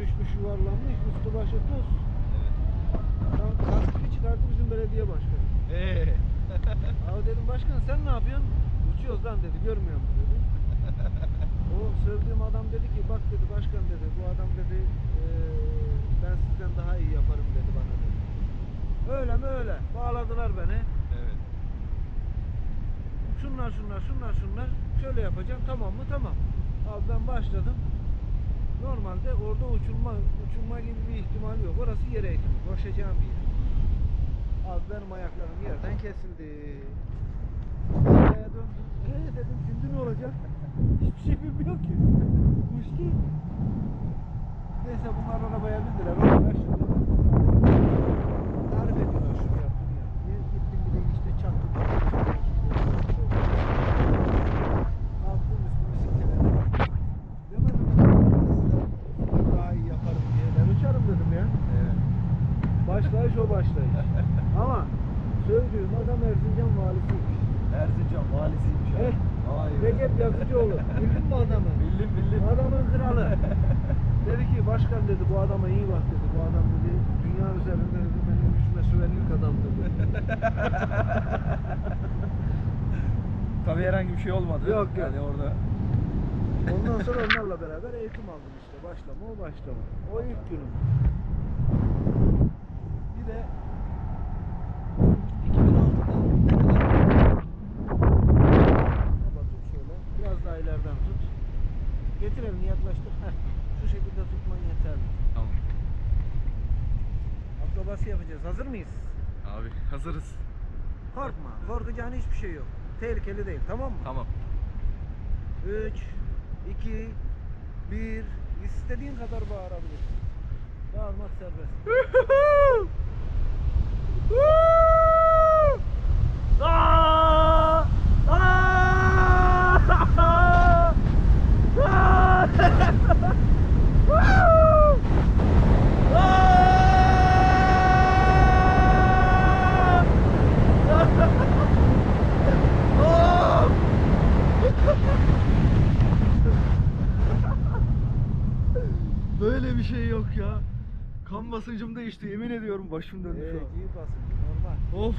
üstü başı tuz. Evet. Adam kaskını çıkarttı bizim belediye başkanı. Ee. Abi dedim başkan sen ne yapıyorsun? Uçuyoruz lan dedi görmüyor musun dedi. O sövdüğüm adam dedi ki bak dedi başkan dedi bu adam dedi eee, ben sizden daha iyi yaparım dedi bana dedi. Öyle mi öyle. Bağladılar beni. Evet. Şunlar şunlar şunlar şunlar şöyle yapacağım tamam mı tamam. Abi ben başladım. Normalde orada uçurma uçurma gibi bir ihtimal yok. Orası yer eğitimi. Koşacağım bir yer. Abi benim ayaklarım yerden kesildi. Araya döndüm. Ee dedim şimdi ne olacak? Hiçbir şey bilmiyor ki. Uçtu. Neyse bunlar arabaya bindiler. Onlar şimdi tarif ediyorlar şunu yap bunu yap. diye. Gittim bir de işte çaktım. Kalktım üstümü silkeledim. Demedim mi? Ben size daha iyi yaparım diye. Ben uçarım dedim ya. Evet. Başlayış o başlayış. Ama sövdüğüm adam Erzincan valisiymiş. Erzincan valisiymiş. Vay be. Recep Yazıcıoğlu. Bildin mi adamı? Bildim bildim. Adamın kralı. dedi ki başkan dedi bu adama iyi bak dedi. Bu adam dedi dünya üzerinde dedi benim yüzüme söven ilk adamdı dedi. Tabii herhangi bir şey olmadı. Yok, yok. Yani orada. Ondan sonra onlarla beraber eğitim aldım işte. Başlama o başlama. O ilk günüm. De 2006'da Baba tut şöyle. Biraz daha ileriden tut. Getir elini yaklaştır. Heh. Şu şekilde tutman yeterli. Tamam. Akrobasi yapacağız. Hazır mıyız? Abi hazırız. Korkma. Korkacağın hiçbir şey yok. Tehlikeli değil. Tamam mı? Tamam. 3 2 1 İstediğin kadar bağırabilirsin. Bağırmak serbest. Böyle bir şey yok ya. Kan basıncım değişti yemin ediyorum başım döndü Evet, şu an. iyi basıncı normal. Of.